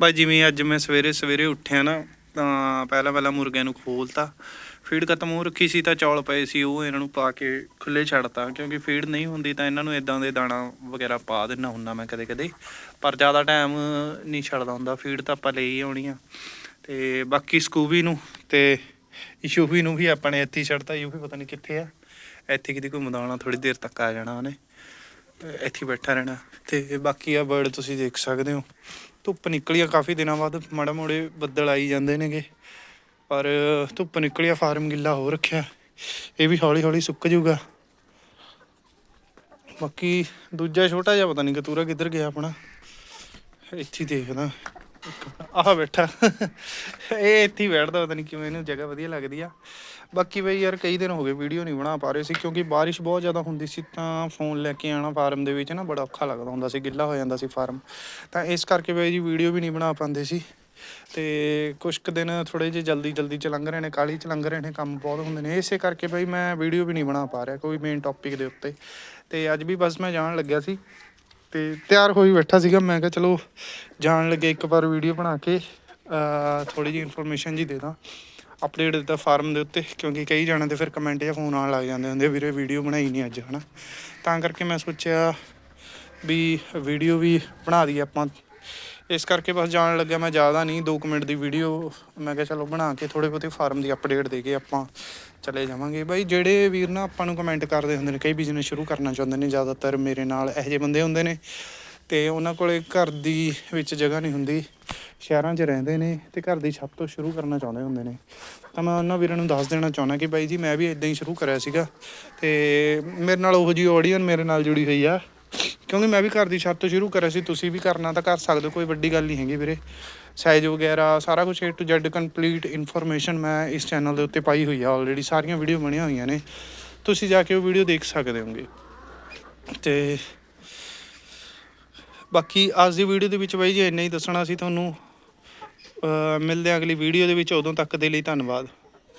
ਬਾਈ ਜਿਵੇਂ ਅੱਜ ਮੈਂ ਸਵੇਰੇ ਸਵੇਰੇ ਉੱਠਿਆ ਨਾ, ਤਾਂ ਪਹਿਲਾਂ ਪਹਿਲਾਂ ਮੁਰਗਿਆਂ ਨੂੰ ਖੋਲਤਾ, ਫੀਡ ਖਤਮ ਹੋ ਰੱਖੀ ਸੀ ਤਾਂ ਚੌਲ ਪਏ ਸੀ, ਉਹ ਇਹਨਾਂ ਨੂੰ ਪਾ ਕੇ ਖੁੱਲੇ ਛੱਡਤਾ, ਕਿਉਂਕਿ ਫੀਡ ਨਹੀਂ ਹੁੰਦੀ ਤਾਂ ਇਹਨਾਂ ਨੂੰ ਇਦਾਂ ਦੇ ਦਾਣਾ ਵਗੈਰਾ ਪਾ ਦਿੰਨਾ ਹੁੰਦਾ ਮੈਂ ਕਦੇ ਕਦੇ, ਪਰ ਜ਼ਿਆਦਾ ਟਾਈਮ ਨਹੀਂ ਛੱਡਦਾ ਹੁੰਦਾ, ਫੀਡ ਤਾਂ ਆਪਾਂ ਲਈ ਆਉਣੀ ਆ। ਤੇ ਬਾਕੀ ਸਕੂਬੀ ਨੂੰ ਤੇ ਯੂਵੀ ਨੂੰ ਵੀ ਆਪਾਂ ਨੇ ਇੱਥੇ ਹੀ ਛੱਡਤਾ ਯੂਵੀ ਪਤਾ ਨਹੀਂ ਕਿੱਥੇ ਆ, ਇੱਥੇ ਕਿਤੇ ਘੁੰਮਦਾ ਹੋਣਾ ਥੋੜੀ ਦੇਰ ਤੱਕ ਆ ਜਾਣਾ ਉਹਨੇ ਇੱਥੇ ਬੈਠਾ ਰਹਿਣਾ। ਤੇ ਬਾਕੀ ਆ ਬਰਡ ਤੁਸੀਂ ਦੇਖ ਸਕਦੇ ਹੋ ਧੁੱਪ ਨਿਕਲੀ ਆ, ਕਾਫੀ ਦਿਨਾਂ ਬਾਅਦ ਮਾੜਾ ਮੋੜੇ ਬੱਦਲ ਆਈ ਜਾਂਦੇ ਨੇਗੇ। ਪਰ ਧੁੱਪ ਨਿਕਲੀ ਆ, ਫਾਰਮ ਗਿੱਲਾ ਹੋ ਰੱਖਿਆ। ਇਹ ਵੀ ਹੌਲੀ ਹੌਲੀ ਸੁੱਕ ਜਾਊਗਾ। ਬਾਕੀ ਦੂਜਾ ਛੋਟਾ ਜਿਹਾ ਪਤਾ ਨਹੀਂ ਕਤੂਰਾ ਕਿੱਧਰ ਗਿਆ ਆਪਣਾ। ਇੱਥੇ ਦੇਖਦਾ। ਆਹ ਬੈਠਾ। ਇਹ ਇੱਥੇ ਹੀ ਬੈਠਦਾ, ਪਤਾ ਨਹੀਂ ਕਿਵੇਂ ਇਹਨੂੰ ਜਗ੍ਹਾ ਵਧੀਆ ਲੱਗਦੀ ਆ। ਬਾਕੀ ਬਈ ਯਾਰ ਕਈ ਦਿਨ ਹੋ ਗਏ ਵੀਡੀਓ ਨਹੀਂ ਬਣਾ ਪਾ ਰਹੇ ਸੀ, ਕਿਉਂਕਿ ਬਾਰਿਸ਼ ਬਹੁਤ ਜ਼ਿਆਦਾ ਹੁੰਦੀ ਸੀ, ਤਾਂ ਫੋਨ ਲੈ ਕੇ ਆਣਾ ਫਾਰਮ ਦੇ ਵਿੱਚ ਨਾ ਬੜਾ ਔਖਾ ਲੱਗਦਾ ਹੁੰਦਾ ਸੀ, ਗਿੱਲਾ ਹੋ ਜਾਂਦਾ ਸੀ ਫਾਰਮ ਤਾਂ ਇਸ ਕਰਕੇ ਬਈ ਜੀ ਵੀਡੀਓ ਵੀ ਨਹੀਂ ਬਣਾ ਪਾਉਂਦੇ ਸੀ। ਤੇ ਕੁਝ ਕੁ ਦਿਨ ਥੋੜੇ ਜਿਹੇ ਜਲਦੀ ਜਲਦੀ ਚ ਲੰਘ ਰਹੇ ਨੇ ਕਾਲੀ ਚ ਲੰਘ ਰਹੇ ਨੇ, ਕੰਮ ਬਹੁਤ ਹੁੰਦੇ ਨੇ। ਇਸੇ ਕਰਕੇ ਬਈ ਮੈਂ ਵੀਡੀਓ ਵੀ ਨਹੀਂ ਬਣਾ ਪਾ ਰਿਹਾ, ਕੋਈ ਮੇਨ ਟੌਪਿਕ ਦੇ ਉੱਤੇ। ਤੇ ਅੱਜ ਵੀ ਬਸ ਮੈਂ ਜਾਣ ਲੱਗਿਆ ਸੀ। ਤੇ ਤਿਆਰ ਹੋਈ ਬੈਠਾ ਸੀਗਾ, ਮੈਂ ਕਿਹਾ ਚਲੋ ਜਾਣ ਲੱਗੇ ਇੱਕ ਵਾਰ ਵੀਡੀਓ ਬਣਾ ਕੇ ਥੋੜੀ ਜਿਹੀ ਇਨਫੋਰਮੇਸ਼ਨ ਜੀ ਦੇ ਦਾਂ। ਅਪਡੇਟ ਦਿੱਤਾ ਫਾਰਮ ਦੇ ਉੱਤੇ, ਕਿਉਂਕਿ ਕਈ ਜਾਣਾਂ ਦੇ ਫਿਰ ਕਮੈਂਟ ਜਾਂ ਫੋਨ ਆਉਣ ਲੱਗ ਜਾਂਦੇ ਹੁੰਦੇ ਵੀਰੇ ਵੀਡੀਓ ਬਣਾਈ ਨਹੀਂ ਅੱਜ, ਹਨਾ। ਤਾਂ ਕਰਕੇ ਮੈਂ ਸੋਚਿਆ ਵੀ ਵੀਡੀਓ ਵੀ ਬਣਾ ਦਈਏ ਆਪਾਂ। ਇਸ ਕਰਕੇ ਬਸ ਜਾਣ ਲੱਗਿਆ, ਮੈਂ ਜ਼ਿਆਦਾ ਨਹੀਂ 2 ਮਿੰਟ ਦੀ ਵੀਡੀਓ ਮੈਂ ਕਿਹਾ ਚਲੋ ਬਣਾ ਕੇ ਥੋੜੇ ਬਹੁਤੇ ਫਾਰਮ ਦੀ ਅਪਡੇਟ ਦੇ ਕੇ ਆਪਾਂ ਚਲੇ ਜਾਵਾਂਗੇ। ਬਾਈ, ਜਿਹੜੇ ਵੀਰ ਨਾ ਆਪਾਂ ਨੂੰ ਕਮੈਂਟ ਕਰਦੇ ਹੁੰਦੇ ਨੇ, ਕਈ ਬਿਜ਼ਨਸ ਸ਼ੁਰੂ ਕਰਨਾ ਚਾਹੁੰਦੇ ਨੇ ਜ਼ਿਆਦਾਤਰ ਮੇਰੇ ਨਾਲ, ਇਹੋ ਜਿਹੇ ਬੰਦੇ ਹੁੰਦੇ ਨੇ। ਤੇ ਉਹਨਾਂ ਕੋਲੇ ਘਰ ਦੀ ਵਿੱਚ ਜਗ੍ਹਾ ਨਹੀਂ ਹੁੰਦੀ, ਸ਼ਹਿਰਾਂ 'ਚ ਰਹਿੰਦੇ ਨੇ ਤੇ ਘਰ ਦੀ ਛੱਤ ਤੋਂ ਸ਼ੁਰੂ ਕਰਨਾ ਚਾਹੁੰਦੇ ਹੁੰਦੇ ਨੇ। ਤਾਂ ਮੈਂ ਉਹਨਾਂ ਵੀਰਾਂ ਨੂੰ ਦੱਸ ਦੇਣਾ ਚਾਹੁੰਦਾ ਕਿ ਬਾਈ ਜੀ, ਮੈਂ ਵੀ ਇਦਾਂ ਹੀ ਸ਼ੁਰੂ ਕਰਿਆ ਸੀਗਾ ਤੇ ਮੇਰੇ ਨਾਲ ਉਹੋ ਜਿਹੀ ਆਡੀਅנס ਮੇਰੇ ਨਾਲ ਜੁੜੀ ਹੋਈ ਆ। ਕਿਉਂਕਿ ਮੈਂ ਵੀ ਘਰ ਦੀ ਛੱਤ ਤੋਂ ਸ਼ੁਰੂ ਕਰਿਆ ਸੀ, ਤੁਸੀਂ ਵੀ ਕਰਨਾ ਤਾਂ ਕਰ ਸਕਦੇ ਹੋ, ਕੋਈ ਵੱਡੀ ਗੱਲ ਨਹੀਂ ਹੈਗੀ ਵੀਰੇ। ਸਾਈਜ਼ ਵਗੈਰਾ, ਸਾਰਾ ਕੁਝ A to Z complete information ਮੈਂ ਇਸ ਚੈਨਲ ਦੇ ਉੱਤੇ ਪਾਈ ਹੋਈ ਆ ਆਲਰੇਡੀ ਸਾਰੀਆਂ ਵੀਡੀਓ ਬਣੀਆਂ ਹੋਈਆਂ ਨੇ। ਤੁਸੀਂ ਜਾ ਕੇ ਉਹ ਵੀਡੀਓ ਦੇਖ ਸਕਦੇ ਹੋਗੇ। ਤੇ ਬਾਕੀ ਅੱਜ ਦੀ ਵੀਡੀਓ ਦੇ ਵਿੱਚ ਬਾਈ ਜੀ ਇੰਨਾ ਹੀ ਦੱਸਣਾ ਸੀ ਤੁਹਾਨੂੰ। ਮਿਲਦੇ ਹਾਂ ਅਗਲੀ ਵੀਡੀਓ ਦੇ ਵਿੱਚ, ਉਦੋਂ ਤੱਕ ਦੇ ਲਈ ਧੰਨਵਾਦ।